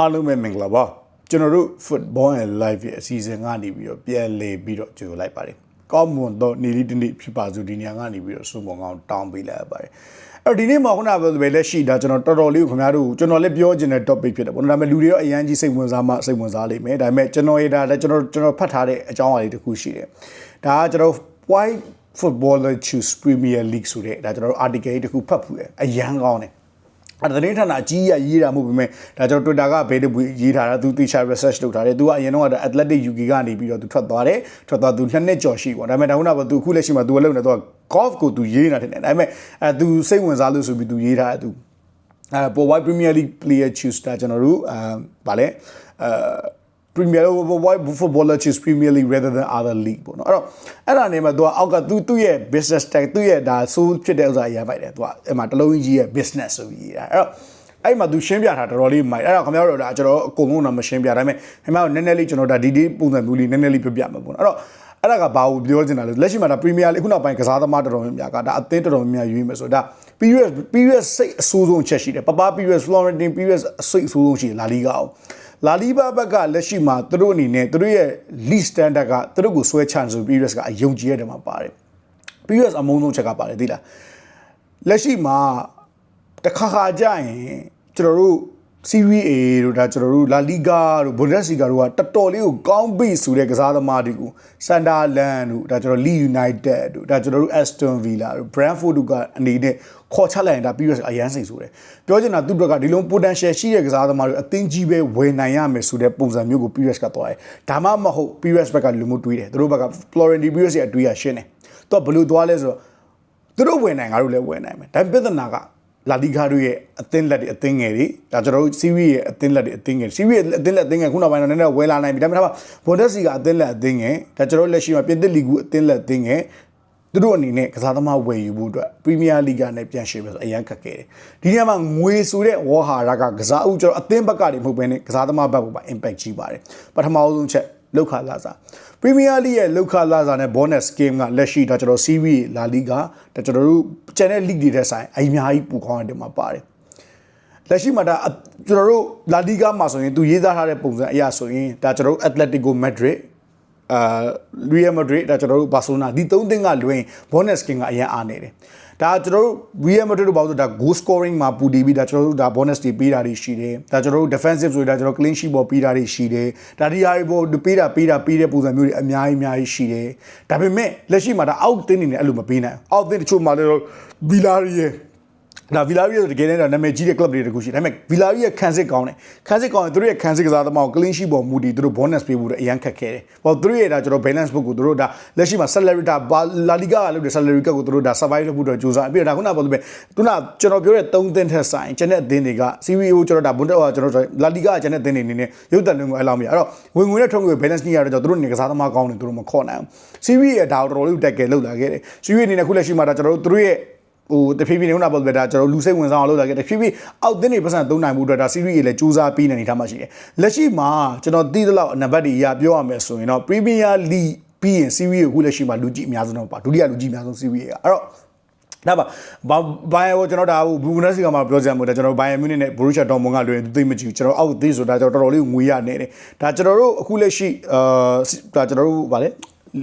အားလုံးပဲမင်္ဂလာပါကျွန်တော်တို့ football and live ရဲ့အစီအစဉ်ကနေပြီးတော့ပြန်လည်ပြီးတော့ကြိုလိုက်ပါတယ်ကောင်းမွန်တော့နေလီတနေ့ဖြစ်ပါစို့ဒီနေရာကနေပြီးတော့စုံမကောင်းတောင်းပေးလိုက်ရပါတယ်အဲ့တော့ဒီနေ့မှာခုနကပြောသလိုပဲလက်ရှိဒါကျွန်တော်တော်တော်လေးကိုခင်ဗျားတို့ကျွန်တော်လည်းပြောချင်တဲ့ topic ဖြစ်တယ်ပေါ့နော်ဒါပေမဲ့လူတွေရောအရန်ကြီးစိတ်ဝင်စားမှစိတ်ဝင်စားလိမ့်မယ်ဒါပေမဲ့ကျွန်တော်ရတာလည်းကျွန်တော်ကျွန်တော်ဖတ်ထားတဲ့အကြောင်းအရာလေးတစ်ခုရှိတယ်ဒါကကျွန်တော် why footballer choose premier league ဆိုတဲ့ဒါကျွန်တော်တို့ article တစ်ခုဖတ်ဖူးတယ်အရန်ကောင်းတယ် အဲ့ဒါသတင်းဌာနအကြီးကြီးရေးတာမဟုတ်ပေမဲ့ဒါကျွန်တော် Twitter ကဘေးတပူရေးထားတာသူ teacher research လုပ်ထားတယ်သူကအရင်တော့ Athletic UK ကနေပြီးတော့သူထွက်သွားတယ်ထွက်သွားသူနှစ်နှစ်ကျော်ရှိပေါ့ဒါပေမဲ့ဒါခုနကသူအခုလက်ရှိမှာသူကလုပ်နေတော့ golf ကိုသူရေးနေတာထင်တယ်ဒါပေမဲ့အဲသူစိတ်ဝင်စားလို့ဆိုပြီးသူရေးထားတယ်သူအဲပေါ် White Premier League player choose တာကျွန်တော်တို့အဲဗာလဲအဲ Premier Why footballer choose Premier League rather than other league ပေါ့နော်အဲ့တော့အဲ့ဒါနေမှာသူကအောက်ကသူသူ့ရဲ့ business tag သူ့ရဲ့ဒါ soul ဖြစ်တဲ့ဥစ္စာရပိုက်တယ်သူကအဲ့မှာတလုံးကြီးရဲ့ business ဆိုပြီးရေးတာအဲ့တော့အဲ့မှာသူရှင်းပြထားတော်တော်လေးမိုက်အဲ့တော့ခင်ဗျားတို့ဒါကျွန်တော်အကုန်လုံးတော့မရှင်းပြဒါပေမဲ့ခင်ဗျားတို့နည်းနည်းလေးကျွန်တော်ဒါဒီဒီပုံစံမျိုးလေးနည်းနည်းလေးပြပြမှာပေါ့နော်အဲ့တော့အဲ့ဒါကဘာကိုပြောချင်တာလဲလက်ရှိမှာဒါ Premier League ခုနောက်ပိုင်းကစားသမားတော်တော်များများကဒါအသင်းတော်တော်များများရွေးမယ်ဆိုဒါ period period စိတ်အဆိုးဆုံးချက်ရှိတယ်ပပ period Florentine period စိတ်အဆိုးဆုံးရှိတယ်လာလီဂါအောင် လာလီဘာဘက်ကလက်ရှိမှာသူတို့အနေနဲ့သူတို့ရဲ့ league standard ကသူတို့ကိုဆွဲချန်ဆို period ကအယုံကြည်ရတဲ့မှာပါတယ် period အမုန်းဆုံးချက်ကပါတယ်သိလားလက်ရှိမှာတစ်ခါခါကြရင်ကျွန်တော်တို့ Serie A တို့ဒါကျွန်တော်တို့ La Liga တို့ Bundesliga တို့ကတော်တော်လေးကိုကောင်းပြီဆိုတဲ့ကစားသမားတွေကို Sunderland တို့ဒါကျွန်တော် Leeds United တို့ဒါကျွန်တော်တို့ Aston Villa တို့ Brentford တို့ကအနေနဲ့ခေါ်ချလိုက်ရင်ဒါ period အရန်စိတ်ဆိုတယ်ပြောချင်တာသူတို့ကဒီလုံး potential ရှိတဲ့ကစားသမားတွေအသင်းကြီးပဲဝယ်နိုင်ရမယ်ဆိုတဲ့ပုံစံမျိုးကို period ကသွားတယ်ဒါမှမဟုတ် period ဘက်ကလူမျိုးတွေးတယ်သူတို့ဘက်က Florentine period ရဲ့အတွေးရရှင်းတယ်သူကဘယ်လိုသွားလဲဆိုတော့သူတို့ဝယ်နိုင်ငါတို့လည်းဝယ်နိုင်မယ်ဒါပေမဲ့ပြဿနာက လာလီဂါတို့ရဲ့အသင်းလက်တွေအသင်းငယ်တွေဒါကျွန်တော်တို့စီးရီရဲ့အသင်းလက်တွေအသင်းငယ်စီးရီရဲ့အသင်းလက်အသင်းငယ်ခုနောက်ပိုင်းတော့နည်းနည်းဝယ်လာနိုင်ပြီဒါပေမဲ့ဘွန်ဒက်စီကအသင်းလက်အသင်းငယ်ဒါကျွန်တော်တို့လက်ရှိမှာပြင်သစ်လီဂူအသင်းလက်အသင်းငယ်သူတို့အနေနဲ့ကစားသမားဝယ်ယူဖို့အတွက်ပရီးမီးယားလိဂ်နဲ့ပြန်ရှင်းမယ်ဆိုအရန်ခက်ခဲတယ်ဒီနေရာမှာငွေဆိုတဲ့ဝေါ်ဟာရကကစားဦးကျွန်တော်အသင်းဘက်ကနေမဟုတ်ဘဲနဲ့ကစားသမားဘက်ကိုပါ impact ကြီးပါတယ်ပထမအဆုံးချက် လောက်ခလာစားပရီးမီးယားလိရဲ့လောက်ခလာစားနဲ့ bonus game ကလက်ရှိဒါကျွန်တော် series လာလီဂါဒါကျွန်တော်တို့ကျန်တဲ့ league တွေထက်ဆိုင်အများကြီးပူကောင်းတဲ့မှာပါတယ်လက်ရှိမှာဒါကျွန်တော်တို့လာလီဂါမှာဆိုရင်သူရေးသားထားတဲ့ပုံစံအရဆိုရင်ဒါကျွန်တော်တို့ Atletico Madrid အာ Real Madrid ဒါကျွန်တော်တို့ Barcelona ဒီသုံးသင်းကလွင် bonus game ကအရင်အားနေတယ်ဒါကျွန်တော်တို့ Real Madrid တို့ဘာလို့ဒါ goal scoring မှာပူတည်ပြီးဒါကျွန်တော်တို့ဒါ bonus တွေပေးတာတွေရှိတယ်ဒါကျွန်တော်တို့ defensive ဆိုရင်ဒါကျွန်တော် clean sheet ပေါ်ပေးတာတွေရှိတယ်ဒါဒီဟာတွေပေါ်ပေးတာပေးတာပေးတဲ့ပုံစံမျိုးတွေအများကြီးအများကြီးရှိတယ်ဒါပေမဲ့လက်ရှိမှာဒါအောက်သင်းနေတယ်အဲ့လိုမပေးနိုင်အောက်သင်းတချို့မှာလည်း Villarreal ဒါဗီလာရီရဲ့တကယ်တမ်းတော့နာမည်ကြီးတဲ့ club တွေတခုရှိတယ်ဒါပေမဲ့ဗီလာရီရဲ့ခံစစ်ကောင်းတယ်ခံစစ်ကောင်းရင်သူတို့ရဲ့ခံစစ်ကစားသမားကို clean sheet ပေါ်မူတည်သူတို့ bonus ပေးဖို့အရန်ခက်ခဲတယ်။ဘာသူတို့ရဲ့ဒါကျွန်တော် balance book ကိုသူတို့ဒါလက်ရှိမှာ salary ဒါလာလီဂါကလုပ်တဲ့ salary ကကိုသူတို့ဒါ survive လုပ်ဖို့တော့ကြိုးစားပြီးတော့ဒါခုနကပြောလို့ပဲသူကကျွန်တော်ပြောတဲ့3သင်းထက်ဆိုင်ကျန်တဲ့အသင်းတွေက CVO ကျွန်တော်ဒါ bund ကျွန်တော်လာလီဂါကျန်တဲ့အသင်းတွေအနေနဲ့ရုပ်တံလွင်ကိုအဲ့လောက်မရအဲ့တော့ဝင်ငွေနဲ့ထုတ်ငွေ balance ညရတော့သူတို့နေကစားသမားကောင်းတယ်သူတို့မခေါ်နိုင်ဘူး။ CV ရဲ့ဒါတော်တော်လေးတက်ကယ်လောက်လာခဲ့တယ်။ CV အနေနဲ့ခုလက်ရှိမှာဒါကျွန်တော်တို့သူတို့ရဲ့ ဟိုတဖြည်းဖြည်းနေခုနပြောပြတာကျွန်တော်လူစိတ်ဝင်စားအောင်လုပ်လာခဲ့တဖြည်းဖြည်းအောက်သင်းတွေပတ်စံသုံးနိုင်မှုအတွက်ဒါ series တွေလည်းစူးစမ်းပြီးနေနေထားမှရှိတယ်လက်ရှိမှာကျွန်တော်သိသလောက်နံပါတ်တွေရပြောရမယ်ဆိုရင်တော့ Premier League ပြီးရင် series ကိုခုလက်ရှိမှာလူကြည့်အများဆုံးတော့ပါဒုတိယလူကြည့်အများဆုံး series ကအဲ့တော့ဒါပါဘိုင်ကိုကျွန်တော်ဒါဟိုဘူနက်စီကမှာပြောကြမှာဒါကျွန်တော်ဘိုင်ယန်မြူနစ်နဲ့ဘရူရှာဒေါ်မွန်ကလွယ်သိမကြည့်ကျွန်တော်အောက်သိဆိုတာကျွန်တော်တော်တော်လေးငွေရနေတယ်ဒါကျွန်တော်တို့အခုလက်ရှိအာဒါကျွန်တော်တို့ဗာလေ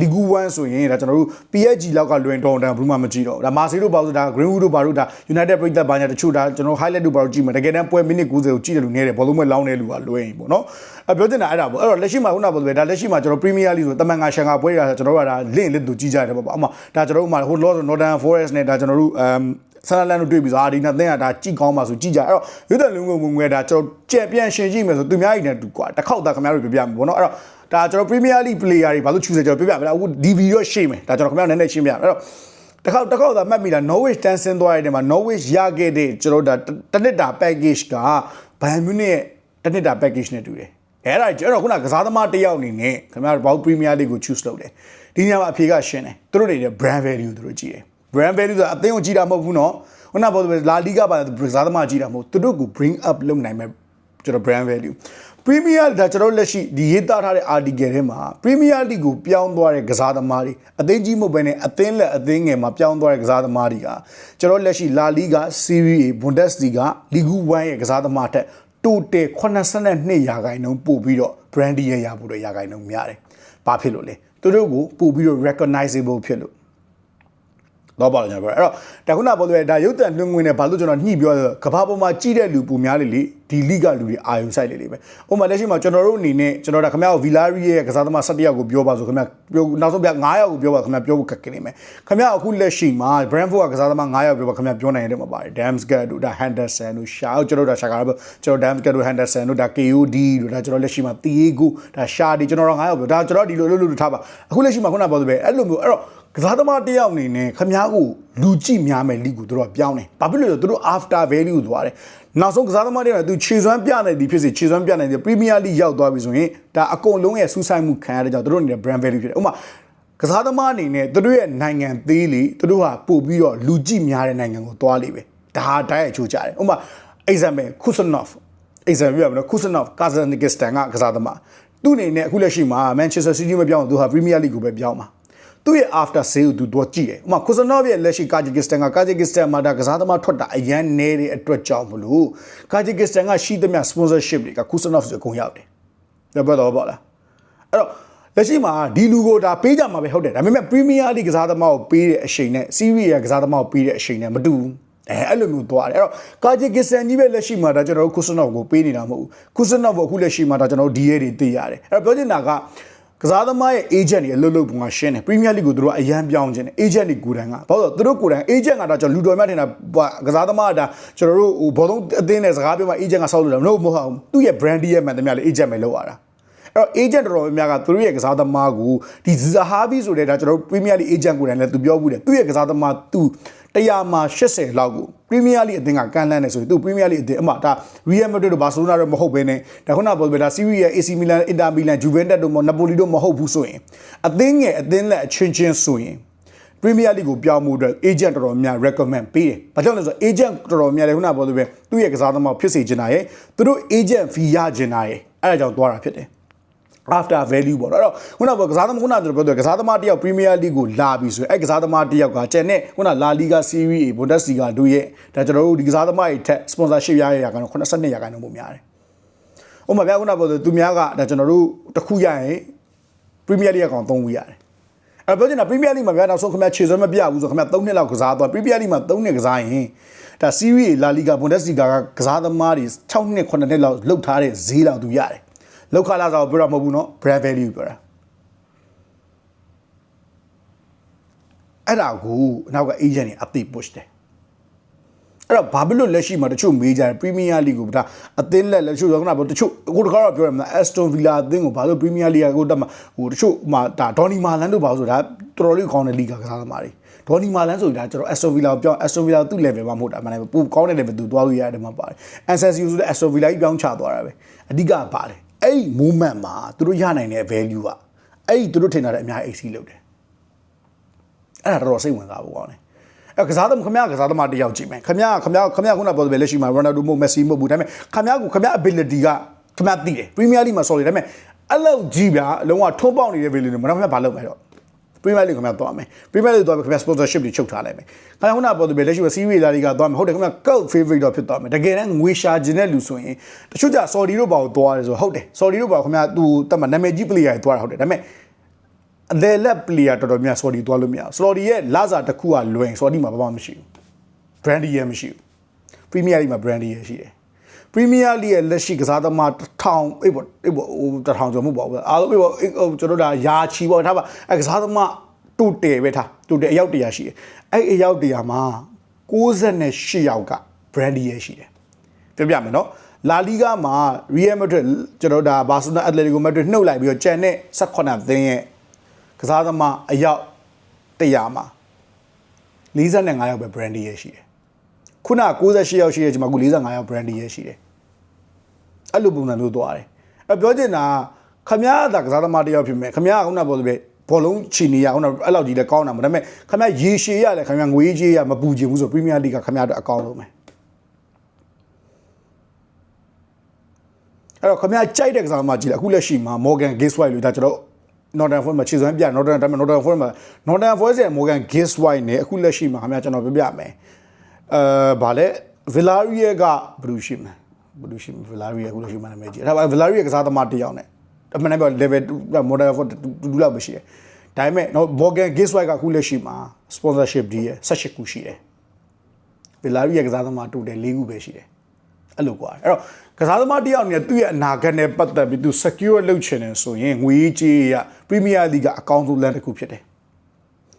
လီဂူ1ဆိုရင်ဒါကျွန်တော်တို့ PSG လောက်ကလွင်တော်တန်ဘယ်မှမကြည့်တော့ဒါမာစီတို့ဘာလို့ဒါ Greenwood တို့ဘာလို့ဒါ United ပြည်သက်ဘာညာတချို့ဒါကျွန်တော် highlight တို့ဘာလို့ကြည့်မှာတကယ်တမ်းပွဲမိနစ်90ကိုကြည့်တယ်လို့နေတယ်ဘောလုံးမဲ့လောင်းတဲ့လူကလွင်ပေါ့နော်အပြောချင်တာအဲ့ဒါပေါ့အဲ့တော့လက်ရှိမှာခုနကပြောတယ်ဒါလက်ရှိမှာကျွန်တော် Premier League ဆိုတမန်ငါရှန်ကပွဲရတာကျွန်တော်တို့ကဒါလင့်လစ်သူကြည့်ကြတယ်ပေါ့ပေါ့အမဒါကျွန်တော်တို့မှာဟို Lost Northern Forest နဲ့ဒါကျွန်တော်တို့အမ်ဆန်လန်တို့တွေ့ပြီးဆိုအာဒီနာသင်ကဒါကြည့်ကောင်းပါဆိုကြည့်ကြအဲ့တော့ရွတ်တယ်လုံးငုံငွေဒါကျွန်တော်ကြက်ပြန်ရှင်ကြည့်မယ်ဆိုသူများကြီးနဲ့တူကွာတစ်ခေါက်သားခင်ဗျားတို့ပြပြမယ်ပေါ့နော်အဲ့တော့ ဒါကျွန်တော် Premier League player တွေဘာလို့ choose လဲကျွန်တော်ပြပြမယ်အခု DV ရောရှေ့မယ်ဒါကျွန်တော်ခင်ဗျားနည်းနည်းရှင်းပြမယ်အဲ့တော့တစ်ခေါက်တစ်ခေါက်သာမှတ်မိတာ Norwich တန်းဆင်းသွားတဲ့နေရာမှာ Norwich ရခဲ့တဲ့ကျွန်တော်ဒါတနစ်တာ package က Bayern Munich ရဲ့တနစ်တာ package နဲ့တူတယ်အဲ့ဒါကျွန်တော်ခုနကစားသမားတစ်ယောက်အနေနဲ့ခင်ဗျားတို့ဘောက် Premier League ကို choose လုပ်တယ်ဒီနေရာမှာအဖြေကရှင်းတယ်သူတို့တွေ brand value သူတို့ကြည့်တယ် brand value ဆိုတာအသင်းကိုကြည့်တာမဟုတ်ဘူးเนาะခုနကပြောတဲ့လာလီဂါပါကစားသမားကြည့်တာမဟုတ်သူတို့ကို bring up လုပ်နိုင်မဲ့ကျွန်တော် brand value Premier ဒါကျွန်တော်လက်ရှိဒီရေးသားထားတဲ့ article ထဲမှာ Premier League ကိုပြောင်းသွားတဲ့ကစားသမားတွေအသင်းကြီးမဟုတ်ဘဲနဲ့အသင်းလက်အသင်းငယ်မှာပြောင်းသွားတဲ့ကစားသမားတွေကကျွန်တော်လက်ရှိ La Liga, Serie A, Bundesliga, Ligue 1ရဲ့ကစားသမားထက် total 82ရာခိုင်နှုန်းပို့ပြီးတော့ brandy ရရဖို့တော့ရာခိုင်နှုန်းများတယ်။ဘာဖြစ်လို့လဲ။သူတို့ကိုပို့ပြီးတော့ recognizable ဖြစ်လို့ တော့ပါလို့ကျွန်တော်ပြောအဲ့တော့ဒါခုနပြောလို့ဒါရုပ်တံလွှင့်ငွေနဲ့ဘာလို့ကျွန်တော်ညှိပြောလဲကဘာပေါ်မှာကြီးတဲ့လူပုံများလေလေဒီလိကလူတွေအာယုံဆိုင်လေလေပဲဥပမာလက်ရှိမှာကျွန်တော်တို့အနေနဲ့ကျွန်တော်ဒါခင်ဗျားကိုဗီလာရီရဲ့ကစားသမား17ယောက်ကိုပြောပါဆိုခင်ဗျာပြောနောက်ဆုံးပြ9ယောက်ကိုပြောပါခင်ဗျာပြောဖို့ခက်ခဲနေမယ်ခင်ဗျာအခုလက်ရှိမှာ Brentford ကကစားသမား9ယောက်ပြောပါခင်ဗျာပြောနိုင်တယ်မှာပါတယ် Damsgaard တို့ဒါ Henderson တို့ Shaw ကျွန်တော်တို့ဒါ Shaka တို့ကျွန်တော် Damsgaard တို့ Henderson တို့ဒါ KOD တို့ဒါကျွန်တော်လက်ရှိမှာ Thiago ဒါ Shaw ဒီကျွန်တော်တို့9ယောက်ပြောဒါကျွန်တော်ဒီလိုလိုလိုထားပါအခုလက်ရှိမှာခုနပြောသလိုပဲအဲ့လိုမျိုးအဲ့တော့ ကစားသမားတစ်ယောက်အနေနဲ့ခမားကိုလူကြည့်များမယ်လိကိုတို့ကပြောင်းတယ်။ဘာဖြစ်လို့လဲဆိုတော့တို့ after value ကိုသွားတယ်။နောက်ဆုံးကစားသမားတွေကသူခြေစွမ်းပြနိုင်သည်ဖြစ်စေခြေစွမ်းပြနိုင်သည် Premier League ရောက်သွားပြီဆိုရင်ဒါအကုန်လုံးရဲ့စူးစိုက်မှုခံရတဲ့ကြောင့်တို့အနေနဲ့ brand value ဖြစ်တယ်။ဥပမာကစားသမားအနေနဲ့တို့ရဲ့နိုင်ငံသေးလေတို့ဟာပို့ပြီးတော့လူကြည့်များတဲ့နိုင်ငံကိုသွားလိမ့်မယ်။ဒါဟာတိုက်ရိုက်ချိုးကြတယ်။ဥပမာ example Kusanov example ပြရမလို့ Kusanov Kazakhstan ကကစားသမားသူ့အနေနဲ့အခုလက်ရှိမှာ Manchester City မပြောင်းသူဟာ Premier League ကိုပဲပြောင်းမှာ သူ့ရဲ့ after sale သူတော့ကြည့်တယ်။ဥပမာ Kusanov ရဲ့လက်ရှိ Kazakhstan က Kazakhstan မှာဒါကစားသမားထွက်တာအရန်နေတဲ့အတွက်ကြောင့်မလို့ Kazakhstan ကရှိသမျှ sponsorship တွေက Kusanov ဆိုအကုန်ရောက်တယ်။ဒါပြောတော့ပေါ့လား။အဲ့တော့လက်ရှိမှာဒီလူကိုဒါပေးကြမှာပဲဟုတ်တယ်ဒါပေမဲ့ Premier League ကစားသမားကိုပေးတဲ့အချိန်နဲ့ Serie A ကစားသမားကိုပေးတဲ့အချိန်နဲ့မတူဘူးအဲအဲ့လိုမျိုးသွားတယ်အဲ့တော့ကာဂျီကစ္စတန်ကြီးပဲလက်ရှိမှာဒါကျွန်တော်တို့ကုစနော့ကိုပေးနေတာမဟုတ်ဘူးကုစနော့ကိုအခုလက်ရှိမှာဒါကျွန်တော်တို့ DA တွေသိရတယ်အဲ့တော့ပြောချင်တာက ကစားသမားရဲ့ agent တွေအလုပ်လုပ်ပုံကရှင်းတယ် Premier League ကိုသူတို့ကအရန်ပြောင်းခြင်းတယ် agent တွေကိုယ်တိုင်ကဘာလို့လဲသူတို့ကိုယ်တိုင် agent ကဒါကျွန်တော်လူတော်များထင်တာကစားသမားကဒါကျွန်တော်တို့ဟိုဘောလုံးအသင်းနဲ့စကားပြောမှ agent ကဆောက်လို့တယ်မဟုတ်မဟုတ်သူ့ရဲ့ brand ရဲ့မှန်တယ်များလေ agent ပဲလုပ်ရတာအဲ့တော့ agent တော်တော်များများကသူတို့ရဲ့ကစားသမားကိုဒီဇဟာဘီဆိုတဲ့ဒါကျွန်တော်တို့ Premier League agent ကိုယ်တိုင်လည်းသူပြောဘူးတယ်သူ့ရဲ့ကစားသမားသူတရားမှာ80လောက်ကို Premier League အသင်းကကန်လန်းနေဆိုရင်သူ Premier League အသင်းအမှဒါ Real Madrid တို့ Barcelona တို့မဟုတ်ဘဲနဲ့ဒါခုနပြောပြတာ Serie A AC Milan Inter Milan Juventus တို့ Napoli တို့မဟုတ်ဘူးဆိုရင်အသင်းငယ်အသင်းလက်အချင်းချင်းဆိုရင် Premier League ကိုပြောင်းမှုအတွက် agent တော်တော်များ recommend ပေးတယ်။ဘာကြောင့်လဲဆိုတော့ agent တော်တော်များလည်းခုနပြောသလိုပဲသူ့ရဲ့ကစားသမားဖြစ်စေချင်တာရဲ့သူတို့ agent fee ရချင်တာရဲ့အဲ့ဒါကြောင့်သွားတာဖြစ်တယ်။ after value ပေါ့နော်အဲ့တော့ခုနကကစားသမားခုနကကျွန်တော်ပြောတယ်ကစားသမားတယောက် Premier League ကိုလာပြီဆိုရင်အဲ့ကစားသမားတယောက်ကကျန်တဲ့ခုန La Liga Serie A Bundesliga တို့ရဲ့ဒါကျွန်တော်တို့ဒီကစားသမားတွေထက် sponsorship ရရရကတော့82ရာခိုင်နှုန်းပိုများတယ်။ဥပမာပြခုနပြောတယ်သူများကဒါကျွန်တော်တို့တစ်ခုရရင် Premier League ကောင်3ဝီရတယ်။အဲ့ပြောချင်တာ Premier League မှာဗျာနောက်ဆုံးခင်ဗျာခြေစွမ်းမပြဘူးဆိုခင်ဗျာ3နှစ်လောက်ကစားသွား Premier League မှာ3နှစ်ကစားရင်ဒါ Serie A La Liga Bundesliga ကကစားသမားတွေ6နှစ်9နှစ်လောက်လှုပ်ထားတဲ့ဈေးလောက်သူရတယ်။ လောက်ခလာစားကိုပြောတာမဟုတ်ဘူးเนาะ brand value ပြောတာအဲ့ဒါကိုနောက်က agent တွေ update push တယ်အဲ့တော့ဘာဖြစ်လို့လက်ရှိမှာတချို့မေးကြတယ် Premier League ကိုဒါအသင်းလက်လက်ချို့ကနာပြောတချို့အခုတခါတော့ပြောရမှာ Aston Villa အသင်းကိုဘာလို့ Premier League ကိုတက်မှာဟိုတချို့မှာဒါ Donny Marland တို့ဘာလို့ဆိုဒါတော်တော်လေးကောင်းတဲ့ league ကစားသမားတွေ Donny Marland ဆိုတာကျွန်တော် Aston Villa ကိုပြောင်း Aston Villa သူ့ level မှာမဟုတ်တာမှန်တယ်ပိုကောင်းတဲ့ level သူသွားလို့ရတယ်မှာပါတယ် Ancestry ဆိုတဲ့ Aston Villa ကြီးပြောင်းချသွားတာပဲအဓိကပါတယ် အဲ့ဒီ moment မှာသူတို့ရနိုင်တဲ့ value ကအဲ့ဒီသူတို့ထင်တာတဲ့အများ AC လုပ်တယ်အဲ့ဒါတော်တော်စိတ်ဝင်စားဖို့ကောင်းတယ်အဲ့ကစားသမားခမရကစားသမားတယောက်ကြည့်မယ်ခမရခမရခမရခုနပြောတဲ့လက်ရှိမှာ Ronaldo မို့ Messi မို့ဘူးဒါပေမဲ့ခမရကိုခမရ ability ကခမရသိတယ် Premier League မှာ sorry ဒါပေမဲ့အဲ့လောက်ကြီးဗျာအလုံးဝထုံးပေါက်နေတဲ့ value တွေမတော့ခမရဘာလုပ်မလဲတော့ Premier League ခင်ဗျာသွားမယ် Premier League သွားပြီခင်ဗျာ sponsorship တွေချုပ်ထားလိုက်မယ်ခင်ဗျာခုနကပြောတယ်လက်ရှိက Serie A လာသွားမယ်ဟုတ်တယ်ခင်ဗျာ cult favorite တော့ဖြစ်သွားမယ်တကယ်တမ်းငွေရှာခြင်းတဲ့လူဆိုရင်တချို့ကြ Saudi တို့ဘာကိုသွားတယ်ဆိုဟုတ်တယ် Saudi တို့ဘာခင်ဗျာသူတတ်မှာနာမည်ကြီး player တွေသွားတာဟုတ်တယ်ဒါပေမဲ့အလဲလက် player တော်တော်များ Saudi သွားလို့မရဘူး Saudi ရဲ့လာစာတစ်ခုကလွင် Saudi မှာဘာမှမရှိဘူး Brandy ရဲ့မရှိဘူး Premier League မှာ Brandy ရဲ့ရှိတယ် Premier League ရဲ့လက်ရှိကစားသမား1000အေးပေါ့အေးပေါ့ဟို1000ကျော်မဟုတ်ပါဘူးအားလုံးအေးပေါ့ကျွန်တော်တို့ဒါယာချီပေါ့ထားပါအဲကစားသမားတူတယ်ပဲထားတူတယ်အယောက်တရာရှိတယ်အဲ့အယောက်တရာမှာ68ယောက်က Brandy ရဲ့ရှိတယ်ပြပြမယ်နော်လာလီဂါမှာ Real Madrid ကျွန်တော်ဒါ Barcelona Atletico Madrid နှုတ်လိုက်ပြီးတော့ကျန်တဲ့18သင်းရဲ့ကစားသမားအယောက်100မှာ45ယောက်ပဲ Brandy ရဲ့ရှိတယ် ခုန68ယောက်ရှိတဲ့ချိန်မှာအခု45ယောက် Brandy ရဲ့ရှိတယ်အဲ့လိုပုံစံမျိုးသွားတယ်အဲ့ပြောချင်တာခမားသာကစားသမားတယောက်ဖြစ်မယ်ခမားကခုနပြောသလိုပဲဘောလုံးချီနေရခုနအဲ့လောက်ကြီးလည်းကောင်းတာမဟုတ်ဒါပေမဲ့ခမရေရှည်ရလဲခမငွေကြီးရမပူချင်ဘူးဆိုပရီးမီးယားလိဂ်ကခမတို့အကောင်းဆုံးပဲအဲ့တော့ခမကြိုက်တဲ့ကစားသမားကြီးလဲအခုလက်ရှိမှာ Morgan Giswhite လို့ဒါကျွန်တော် Northern Forest မှာခြေစွမ်းပြ Northern ဒါပေမဲ့ Northern Forest မှာ Northern Forest ရဲ့ Morgan Giswhite နဲ့အခုလက်ရှိမှာခမကျွန်တော်ပြပြမယ် အဲဗာလဲ Villarreal ကဘယ်လိုရှိမလဲဘယ်လိုရှိဗလာရီအခုလိုရှိမှနာမည်ကြီးဒါပေမဲ့ဗလာရီကစားသမားတစ်ယောက်နဲ့အမှန်တမ်းပြော level 2 model for တူလောက်ပဲရှိတယ်ဒါပေမဲ့နော် Morgan Gisway ကအခုလက်ရှိမှာ sponsorship ဒီရ16ခုရှိတယ်ဗလာရီရဲ့ကစားသမားတူတယ်၄ခုပဲရှိတယ်အဲ့လိုကွာအဲ့တော့ကစားသမားတစ်ယောက်နဲ့သူ့ရဲ့အနာဂတ်နဲ့ပတ်သက်ပြီးသူ secure လုပ်ချင်တယ်ဆိုရင်ငွေကြေးရ Premier League ကအကောင်းဆုံးလမ်းတစ်ခုဖြစ်တယ်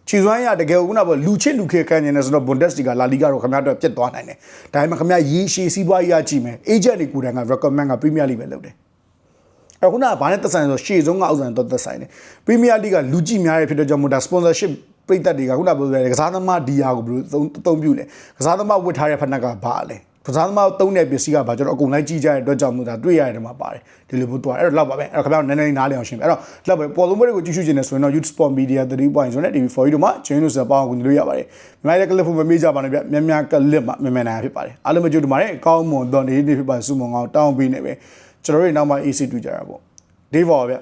ချီစွမ်းရတကယ်ကိုခုနကပြောလူချစ်လူခေခံနေတယ်ဆိုတော့ Bundesliga La Liga တော့ခင်ဗျားတို့ပြတ်သွားနိုင်တယ်။ဒါပေမဲ့ခင်ဗျားရေရှည်စီးပွားရေးအကြည့်မယ်။ agent တွေကိုယ်တိုင်က recommend က Premier League ပဲလုပ်တယ်။အဲ့ခုနကဘာနဲ့သက်ဆိုင်လဲဆိုရှေ့ဆုံးကဥစ္စာနဲ့တော့သက်ဆိုင်တယ်။ Premier League ကလူကြည့်များရဖြစ်တဲ့ကြောင့်မို့ဒါ sponsorship ပြိသက်တွေကခုနကပြောတယ်ကစားသမားဒီယာကိုဘယ်လိုသုံးအသုံးပြုလဲ။ကစားသမားဝတ်ထားတဲ့ဖက်နှက်ကဘာလဲ။ ကစားသမားသုံးတဲ့ပစ္စည်းကဘာကျွန်တော်အကုန်လိုက်ကြည့်ကြတဲ့အတွက်ကြောင့်မို့ဒါတွေ့ရတဲ့မှာပါတယ်ဒီလိုမျိုးသွားအဲ့တော့လောက်ပါပဲအဲ့တော့ခင်ဗျားတို့နည်းနည်းလေးနားလည်အောင်ရှင်းပြအဲ့တော့လောက်ပဲပေါ်လုံးပွဲတွေကိုကြည့်ရှုခြင်းနဲ့ဆိုရင်တော့ Youth Sport Media 3.0နဲ့ TV4 တို့မှာကျွန်တော်တို့စပေါင်းကူညီလို့ရပါတယ်မြန်မာရဲ့ကလစ်ဖို့မမေ့ကြပါနဲ့ဗျမြန်မြန်ကလစ်မှာမြန်မြန်နိုင်ဖြစ်ပါတယ်အားလုံးမကြိုးတူပါတယ်အကောင်းမွန်တော့နေနေဖြစ်ပါစုမုံအောင်တောင်းပေးနေပဲကျွန်တော်တို့နောက်မှ AC တူကြတာပေါ့ဒေးဘော်ဗျ